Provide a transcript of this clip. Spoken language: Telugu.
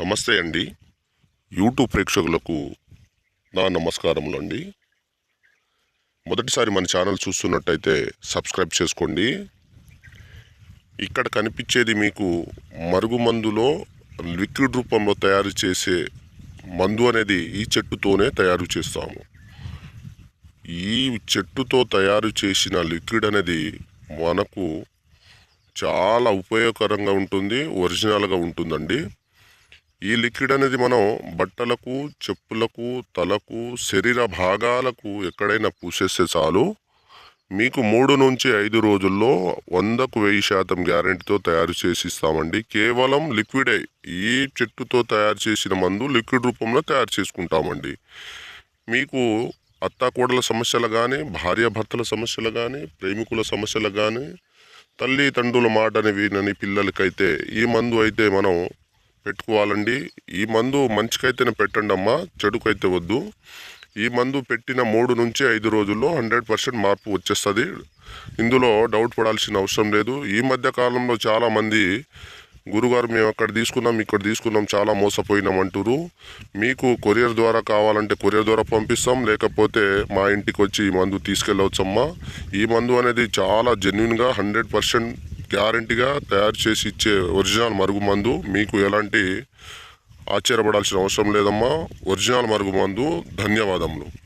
నమస్తే అండి. యూట్యూబ్ ప్రేక్షకులకు నా నమస్కారములు అండి. మొదటిసారి మన ఛానల్ చూస్తున్నట్టయితే సబ్స్క్రైబ్ చేసుకోండి. ఇక్కడ కనిపించేది మీకు మరుగుమందులో లిక్విడ్ రూపంలో తయారు చేసే మందు అనేది ఈ చెట్టుతోనే తయారు చేస్తాము. ఈ చెట్టుతో తయారు చేసిన లిక్విడ్ అనేది మనకు చాలా ఉపయోగకరంగా ఉంటుంది ఒరిజినల్గా ఉంటుందండి. ఈ లిక్విడ్ అనేది మనం బట్టలకు చెప్పులకు తలకు శరీర భాగాలకు ఎక్కడైనా పూసేస్తే చాలు. మీకు మూడు నుంచి ఐదు రోజుల్లో వందకు వెయ్యి శాతం గ్యారెంటీతో తయారు చేసి ఇస్తామండి. కేవలం లిక్విడే. ఈ చెట్టుతో తయారు చేసిన మందు లిక్విడ్ రూపంలో తయారు చేసుకుంటామండి. మీకు అత్తాకోడల సమస్యలు కానీ భార్యాభర్తల సమస్యలు కానీ ప్రేమికుల సమస్యలు కానీ తల్లి తండ్రుల మాటని వినని పిల్లలకైతే ఈ మందు అయితే మనం పెట్టుకోవాలండి. ఈ మందు మంచికైతేనే పెట్టండి అమ్మా చెడుకైతే వద్దు. ఈ మందు పెట్టిన మూడు నుంచి ఐదు రోజుల్లో హండ్రెడ్ పర్సెంట్ మార్పు వచ్చేస్తుంది. ఇందులో డౌట్ పడాల్సిన అవసరం లేదు. ఈ మధ్య కాలంలో చాలామంది గురుగారు మేము అక్కడ తీసుకున్నాం ఇక్కడ తీసుకున్నాం చాలా మోసపోయినాం అంటారు మీకు కొరియర్ ద్వారా కావాలంటే కొరియర్ ద్వారా పంపిస్తాం లేకపోతే మా ఇంటికి వచ్చి ఈ మందు తీసుకెళ్ళవచ్చమ్మా. ఈ మందు అనేది చాలా జెన్యున్గా హండ్రెడ్ పర్సెంట్ గ్యారంటీగా తయారు చేసి ఇచ్చే ఒరిజినల్ మరుగు మందు. మీకు ఎలాంటి ఆశ్చర్యపడాల్సిన అవసరం లేదమ్మా. ఒరిజినల్ మరుగు మందు. ధన్యవాదములు.